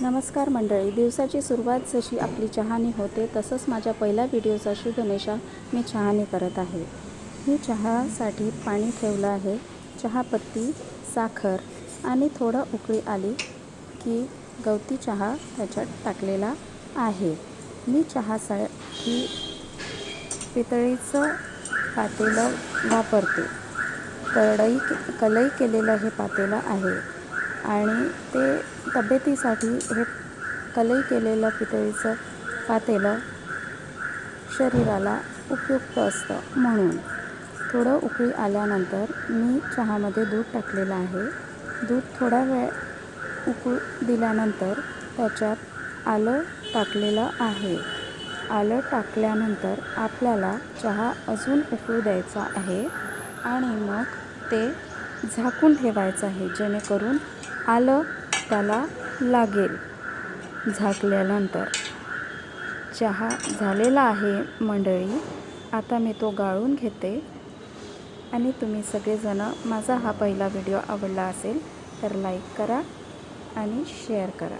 नमस्कार मंडळी दिवसाची सुरुवात जशी आपली चहाने होते तसंच माझ्या पहिल्या व्हिडिओचा शुभनेशा मी चहाने करत आहे. मी चहासाठी पाणी ठेवलं आहे चहापत्ती साखर आणि थोडं उकळी आली की गवती चहा त्याच्यात टाकलेला आहे. मी चहासाठी पितळीचं पातेलं वापरते. कढई कलई केलेलं हे पातेलं आहे आणि ते तब्येतीसाठी हे कलई केलेलं पितळीचं पातेलं शरीराला उपयुक्त असतं म्हणून. थोडं उकळी आल्यानंतर मी चहामध्ये दूध टाकलेलं आहे. दूध थोडा वेळ उकळू दिल्यानंतर त्याच्यात आलं टाकलेलं आहे. आलं टाकल्यानंतर आपल्याला चहा अजून उकळू द्यायचा आहे आणि मग ते झाकून ठेवायचं आहे जेणेकरून आलं त्याला लागेल. झाकल्यानंतर चहा झालेला आहे मंडळी. आता मी तो गाळून घेते. आणि तुम्ही सगळेजणं माझा हा पहिला व्हिडिओ आवडला असेल तर लाईक करा आणि शेअर करा.